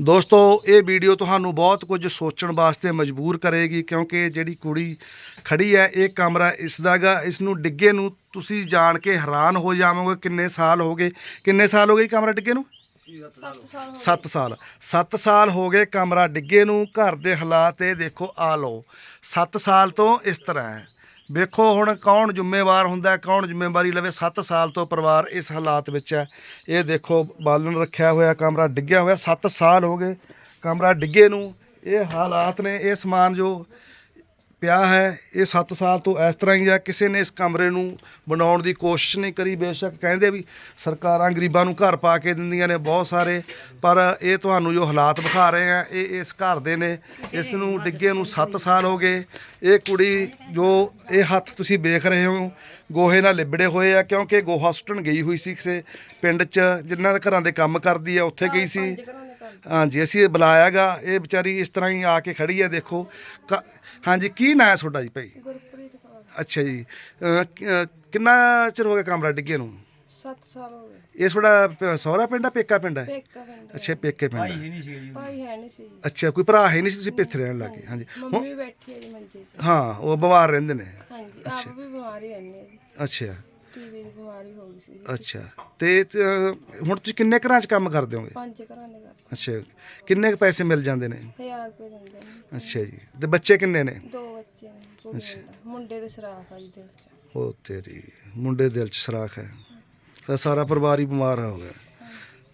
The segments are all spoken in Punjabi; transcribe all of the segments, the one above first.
ਦੋਸਤੋ, ਇਹ ਵੀਡੀਓ ਤੁਹਾਨੂੰ ਬਹੁਤ ਕੁਝ ਸੋਚਣ ਵਾਸਤੇ ਮਜਬੂਰ ਕਰੇਗੀ ਕਿਉਂਕਿ ਜਿਹੜੀ ਕੁੜੀ ਖੜੀ ਹੈ, ਇਹ ਕਮਰਾ ਇਸ ਦਾਗਾ ਇਸ ਨੂੰ ਡਿੱਗੇ ਨੂੰ ਤੁਸੀਂ ਜਾਣ ਕੇ ਹੈਰਾਨ ਹੋ ਜਾਵੋਗੇ ਕਿੰਨੇ ਸਾਲ ਹੋ ਗਏ। ਕਿੰਨੇ ਸਾਲ ਹੋ ਗਏ ਕਮਰਾ ਡਿੱਗੇ ਨੂੰ? 7 ਸਾਲ। 7 ਸਾਲ ਹੋ ਗਏ ਕਮਰਾ ਡਿੱਗੇ ਨੂੰ, ਘਰ ਦੇ ਹਾਲਾਤ ਇਹ ਦੇਖੋ, ਆ ਲਓ। 7 ਸਾਲ ਤੋਂ ਇਸ ਤਰ੍ਹਾਂ ਹੈ। ਵੇਖੋ ਹੁਣ ਕੌਣ ਜ਼ਿੰਮੇਵਾਰ ਹੁੰਦਾ ਹੈ, ਕੌਣ ਜ਼ਿੰਮੇਵਾਰੀ ਲਵੇ। 7 ਸਾਲ ਤੋਂ ਪਰਿਵਾਰ ਇਸ ਹਾਲਾਤ ਵਿੱਚ ਹੈ। ਇਹ ਦੇਖੋ ਬਾਲਣ ਰੱਖਿਆ ਹੋਇਆ ਕਮਰਾ ਡਿੱਗਿਆ ਹੋਇਆ। 7 ਸਾਲ ਹੋ ਗਏ ਕਮਰਾ ਡਿੱਗੇ ਨੂੰ। ਇਹ ਹਾਲਾਤ ਨੇ ਇਹ ਸਮਾਨ ਜੋ ਪਿਆ ਹੈ। ਇਹ 7 ਸਾਲ ਤੋਂ ਇਸ ਤਰ੍ਹਾਂ ਹੀ ਆ। ਕਿਸੇ ਨੇ ਇਸ ਕਮਰੇ ਨੂੰ ਬਣਾਉਣ ਦੀ ਕੋਸ਼ਿਸ਼ ਨਹੀਂ ਕਰੀ। ਬੇਸ਼ੱਕ ਕਹਿੰਦੇ ਵੀ ਸਰਕਾਰਾਂ ਗਰੀਬਾਂ ਨੂੰ ਘਰ ਪਾ ਕੇ ਦਿੰਦੀਆਂ ਨੇ ਬਹੁਤ ਸਾਰੇ। ਪਰ ਇਹ ਤੁਹਾਨੂੰ ਜੋ ਹਾਲਾਤ ਵਿਖਾ ਰਹੇ ਆ, ਇਹ ਇਸ ਘਰ ਦੇ ਨੇ। ਇਸ ਨੂੰ ਡਿੱਗੇ ਨੂੰ 7 ਸਾਲ ਹੋ ਗਏ। ਇਹ ਕੁੜੀ ਜੋ ਇਹ ਹੱਥ ਤੁਸੀਂ ਵੇਖ ਰਹੇ ਹੋ, ਗੋਹੇ ਨਾਲ ਲਿਬੜੇ ਹੋਏ ਆ। ਕਿਉਂਕਿ ਗੋਹਾ ਸੁੱਟਣ ਗਈ ਹੋਈ ਸੀ ਕਿਸੇ ਪਿੰਡ 'ਚ, ਜਿਨ੍ਹਾਂ ਦੇ ਘਰਾਂ ਦੇ ਕੰਮ ਕਰਦੀ ਆ, ਉੱਥੇ ਗਈ ਸੀ। ਹਾਂਜੀ ਅਸੀਂ ਇਹ ਬੁਲਾਇਆਗਾ ਇਹ ਵਿਚਾਰੀ ਇਸ ਤਰ੍ਹਾਂ ਹੀ ਆ ਕੇ ਖੜੀ ਹੈ ਦੇਖੋ। ਕ- ਹਾਂਜੀ ਕੀ ਨਾਂ ਹੈ ਤੁਹਾਡਾ ਜੀ ਭਾਈ? ਗੁਰਪ੍ਰੀਤ ਕੌਰ। ਅੱਛਾ ਜੀ। ਅਹ, ਕਿ- ਅਹ, ਕਿੰਨਾ ਚਿਰ ਹੋ ਗਿਆ ਕਮਰਾ ਡਿੱਗੇ ਨੂੰ? 7 ਸਾਲ ਹੋ ਗਏ। ਇਹ ਤੁਹਾਡਾ ਪ- ਸਹੁਰਾ ਪਿੰਡ ਆ ਪੇਕਾ ਪਿੰਡ ਹੈ? ਪੇਕਾ ਪਿੰਡ ਅੱਛਾ ਪੇਕੇ ਪਿੰਡ ਹੈ। ਭਾਈ ਹੈ ਨਹੀਂ ਸੀ ਜੀ। ਅੱਛਾ ਕੋਈ ਭਰਾ ਹੈ ਨਹੀਂ ਸੀ ਤੁਸੀਂ ਪਿੱਛੇ ਰਹਿਣ ਲੱਗੇ ਹਾਂਜੀ। ਮੰਮੀ ਬੈਠੀ ਹੈ ਜੀ ਮੰਜੇ 'ਚ। ਹਾਂ ਉਹ ਬਿਮਾਰ ਰਹਿੰਦੇ ਨੇ। ਹਾਂਜੀ ਆਪ ਵੀ ਬਿਮਾਰੀ ਰਹਿੰਦੇ ਆ ਜੀ। ਅੱਛਾ। ਟੀਵੀ ਦੀ ਬਿਮਾਰੀ ਹੋ ਗਈ ਸੀ ਜੀ। ਅੱਛਾ। ਤੇ ਤੇ, ਅਹ, ਹੁਣ ਤੁਸੀਂ ਕਿੰਨੇ ਘਰਾਂ 'ਚ ਕੰਮ ਕਰਦੇ ਹੋਗੇ? ਪੰਜ ਘਰਾਂ ਦੇ ਘਰ। ਅੱਛਾ। ਕਿੰਨੇ ਕੁ ਪੈਸੇ ਮਿਲ ਜਾਂਦੇ ਨੇ? 1000 ਰੁਪਏ ਦਿੰਦੇ ਨੇ। ਅੱਛਾ ਜੀ। ਤੇ ਬੱਚੇ ਕਿੰਨੇ ਨੇ? ਦੋ ਬੱਚੇ ਨੇ ਕੁੜੀ ਮੁੰਡਾ। ਮੁੰਡੇ ਦੇ ਸਰਾਫ ਆ ਜੀ ਦਿਲ 'ਚ। ਉਹ ਤੇਰੀ ਮੁੰਡੇ ਦਿਲ 'ਚ ਸਰਾਖ ਹੈ। ਤਾਂ ਸਾਰਾ ਪਰਿਵਾਰ ਹੀ ਬਿਮਾਰ ਹੋ ਗਿਆ।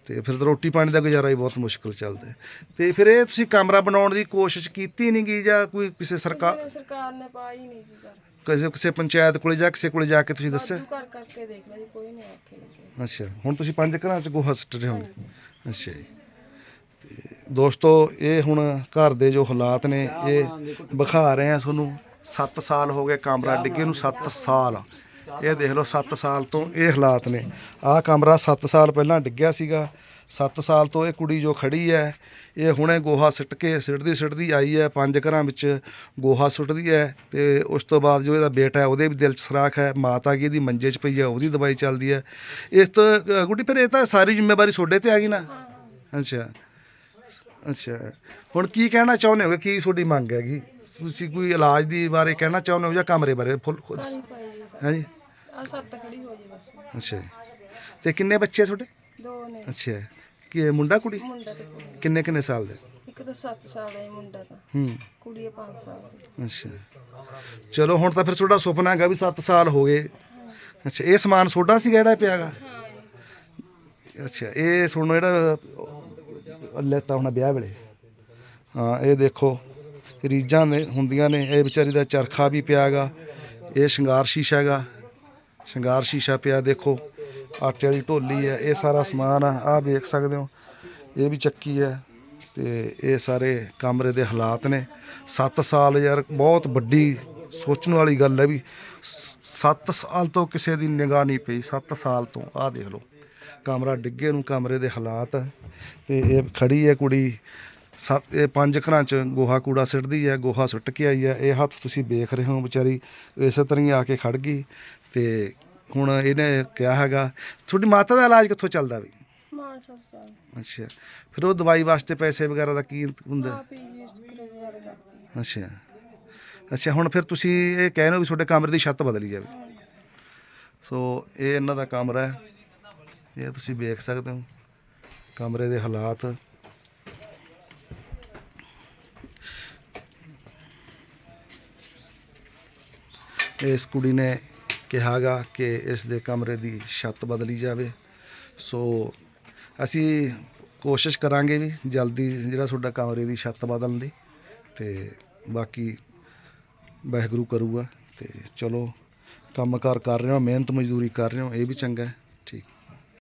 ਤੇ ਫਿਰ ਤਾਂ ਰੋਟੀ ਪਾਣੀ ਦਾ ਗੁਜ਼ਾਰਾ ਹੀ ਬਹੁਤ ਮੁਸ਼ਕਲ ਚੱਲਦਾ ਹੈ। ਤੇ ਫਿਰ ਇਹ ਤੁਸੀਂ ਕਮਰਾ ਬਣਾਉਣ ਦੀ ਕੋਸ਼ਿਸ਼ ਕੀਤੀ ਨਹੀਂ ਗਈ ਜਾਂ ਕੋਈ ਕਿਸੇ ਸਰਕਾਰ ਸਰਕਾਰ ਨੇ ਪਾਈ ਨਹੀਂ ਜੀ ਘਰ। ਕਿਸੇ ਕਿਸੇ ਪੰਚਾਇਤ ਕੋਲੇ ਜਾਂ ਕਿਸੇ ਕੋਲੇ ਜਾ ਕੇ ਤੁਸੀਂ ਦੱਸਿਆ? ਵਾਧੂ ਕਰ ਕਰਕੇ ਦੇਖ ਲਿਆ ਜੀ ਕੋਈ ਨਹੀਂ ਆਖੇ ਲੱਗੇ। ਅੱਛਾ ਹੁਣ ਤੁਸੀਂ ਪੰਜ ਘਰਾਂ 'ਚ ਗੋਹਾ ਸੁੱਟ ਰਹੇ ਹੋ ਅੱਛਾ ਜੀ। ਤੇ ਦੋਸਤੋ ਇਹ ਹੁਣ ਘਰ ਦੇ ਜੋ ਹਾਲਾਤ ਨੇ ਇਹ ਵਿਖਾ ਰਹੇ ਆ ਤੁਹਾਨੂੰ। 7 ਸਾਲ ਹੋ ਗਏ ਕਮਰਾ ਡਿੱਗੇ ਨੂੰ 7 ਸਾਲ। ਇਹ ਦੇਖ ਲਓ 7 ਸਾਲ ਤੋਂ ਇਹ ਹਾਲਾਤ ਨੇ। ਆਹ ਕਮਰਾ 7 ਸਾਲ ਪਹਿਲਾਂ ਡਿੱਗਿਆ ਸੀਗਾ। 7 ਸਾਲ ਤੋਂ ਇਹ ਕੁੜੀ ਜੋ ਖੜੀ ਹੈ ਇਹ ਹੁਣੇ ਗੋਹਾ ਸਿੱਟ ਕੇ ਸਿੱਟਦੀ ਸਿੱਟਦੀ ਆਈ ਹੈ ਪੰਜ ਘਰਾਂ ਵਿੱਚ ਗੋਹਾ ਸੁੱਟਦੀ ਹੈ ਤੇ ਉਸ ਤੋਂ ਬਾਅਦ ਜੋ ਇਹਦਾ ਬੇਟਾ ਹੈ ਉਹਦੇ ਵੀ ਦਿਲ 'ਚ ਸਰਾਖ ਹੈ ਮਾਤਾ ਕੀ ਇਹਦੀ ਮੰਜੇ 'ਚ ਪਈ ਹੈ ਉਹਦੀ ਦਵਾਈ ਚੱਲਦੀ ਹੈ। ਇਸ ਤੋਂ ਗੁੱਡੀ ਫਿਰ ਇਹ ਤਾਂ ਸਾਰੀ ਜ਼ਿੰਮੇਵਾਰੀ ਤੁਹਾਡੇ ਤੇ ਆ ਗਈ ਨਾ? ਅੱਛਾ ਅੱਛਾ। ਹੁਣ ਕੀ ਕਹਿਣਾ ਚਾਹੁੰਦੇ ਹੋ ਕੀ ਤੁਹਾਡੀ ਮੰਗ ਹੈਗੀ? ਤੁਸੀਂ ਕੋਈ ਇਲਾਜ ਦੀ ਬਾਰੇ ਕਹਿਣਾ ਚਾਹੁੰਦੇ ਹੋ ਜਾਂ ਕਮਰੇ ਬਾਰੇ? ਫੁੱਲ ਹਾਂਜੀ ਆ ਸੱਤ ਖੜੀ ਹੋ ਜੀ ਬਸ। ਅੱਛਾ ਜੀ। ਤੇ ਕਿੰਨੇ ਬੱਚੇ ਤੁਹਾਡੇ? ਦੋ ਨੇ। ਅੱਛਾ। ਕੀ ਮੁੰਡਾ ਕੁੜੀ? ਮੁੰਡਾ ਤੇ ਕੁੜੀ। ਕਿੰਨੇ ਕਿੰਨੇ ਸਾਲ ਦੇ? ਇੱਕ ਤਾਂ 7 ਸਾਲ ਦਾ ਜੀ ਮੁੰਡਾ ਤਾਂ। ਹੂੰ। ਕੁੜੀ 5 ਸਾਲ ਦੀ। ਅੱਛਾ। ਚਲੋ ਹੁਣ ਤਾਂ ਫਿਰ ਤੁਹਾਡਾ ਸੁਪਨਾ ਹੈਗਾ ਵੀ 7 ਸਾਲ ਹੋ ਗਏ। ਅੱਛਾ ਇਹ ਸਮਾਨ ਸੋਡਾ ਸੀ ਜਿਹੜਾ ਪਿਆਗਾ? ਹਾਂ ਜੀ ਅੱਛਾ ਇਹ ਸੁਣੋ ਜਿਹੜਾ ਲੈਤਾ ਹੋਣਾ ਵਿਆਹ ਵੇਲੇ। ਹਾਂ ਇਹ ਦੇਖੋ ਰੀਜਾਂ ਨੇ ਹੁੰਦੀਆਂ ਨੇ। ਇਹ ਵਿਚਾਰੀ ਦਾ ਚਰਖਾ ਵੀ ਪਿਆਗਾ। ਇਹ ਸ਼ਿੰਗਾਰ ਸ਼ੀਸ਼ਾ ਹੈਗਾ। ਸ਼ਿੰਗਾਰ ਸ਼ੀਸ਼ਾ ਪਿਆ, ਦੇਖੋ। ਆਟੇ ਵਾਲੀ ਢੋਲੀ ਹੈ, ਇਹ ਸਾਰਾ ਸਮਾਨ ਆ, ਆਹ ਵੇਖ ਸਕਦੇ ਹੋ। ਇਹ ਵੀ ਚੱਕੀ ਹੈ ਤੇ ਇਹ ਸਾਰੇ ਕਮਰੇ ਦੇ ਹਾਲਾਤ ਨੇ। 7 ਸਾਲ ਯਾਰ, ਬਹੁਤ ਵੱਡੀ ਸੋਚਣ ਵਾਲੀ ਗੱਲ ਹੈ ਵੀ 7 ਸਾਲ ਤੋਂ ਕਿਸੇ ਦੀ ਨਿਗਾਹ ਨਹੀਂ ਪਈ 7 ਸਾਲ ਤੋਂ, ਆਹ ਦੇਖ ਲਓ। ਕਮਰਾ ਡਿੱਗੇ ਨੂੰ, ਕਮਰੇ ਦੇ ਹਾਲਾਤ। ਤੇ ਇਹ ਖੜੀ ਹੈ ਕੁੜੀ, ਸੱਤ, ਇਹ ਪੰਜ ਘਰਾਂ ਚ ਗੋਹਾ ਕੂੜਾ ਸਿੱਟਦੀ ਹੈ, ਗੋਹਾ ਸੁੱਟ ਕੇ ਆਈ ਹੈ। ਇਹ ਹੱਥ ਤੁਸੀਂ ਵੇਖ ਰਹੇ ਹੋ ਵਿਚਾਰੀ, ਇਸੇ ਤਰ੍ਹਾਂ ਹੀ ਆ ਕੇ ਖੜ ਗਈ। ਤੇ ਹੁਣ ਇਹਨੇ ਕਿਹਾ ਹੈਗਾ ਤੁਹਾਡੀ ਮਾਤਾ ਦਾ ਇਲਾਜ ਕਿੱਥੋਂ ਚੱਲਦਾ ਵੀ? ਮਾਨਸਾ ਸਾਲ ਅੱਛਾ। ਫਿਰ ਉਹ ਦਵਾਈ ਵਾਸਤੇ ਪੈਸੇ ਵਗੈਰਾ ਦਾ ਕੀ ਹੁੰਦਾ? ਆਪ ਹੀ ਕਰਦੀ ਅੱਛਾ। ਅੱਛਾ ਹੁਣ ਫਿਰ ਤੁਸੀਂ ਇਹ ਕਹਿ ਵੀ ਤੁਹਾਡੇ ਕਮਰੇ ਦੀ ਛੱਤ ਬਦਲੀ ਜਾਵੇ। ਸੋ ਇਹ ਇਹਨਾਂ ਦਾ ਕਮਰਾ ਹੈ। ਇਹ ਤੁਸੀਂ ਵੇਖ ਸਕਦੇ ਹੋ ਕਮਰੇ ਦੇ ਹਾਲਾਤ। ਇਸ ਕੁੜੀ ਨੇ ਕਿਹਾਗਾ ਕਿ ਇਸ ਦੇ ਕਮਰੇ ਦੀ ਛੱਤ ਬਦਲੀ ਜਾਵੇ। ਸੋ ਅਸੀਂ ਕੋਸ਼ਿਸ਼ ਕਰਾਂਗੇ ਵੀ ਜਲਦੀ ਜਿਹੜਾ ਤੁਹਾਡਾ ਕਮਰੇ ਦੀ ਛੱਤ ਬਦਲਣ ਦੀ ਤੇ ਬਾਕੀ ਵਾਹਿਗੁਰੂ ਕਰੂਗਾ ਤੇ ਚਲੋ ਕੰਮਕਾਰ ਕਰ ਰਹੇ ਹੋ, ਮਿਹਨਤ ਮਜ਼ਦੂਰੀ ਕਰ ਰਹੇ ਹੋ, ਇਹ ਵੀ ਚੰਗਾ ਹੈ। ਠੀਕ।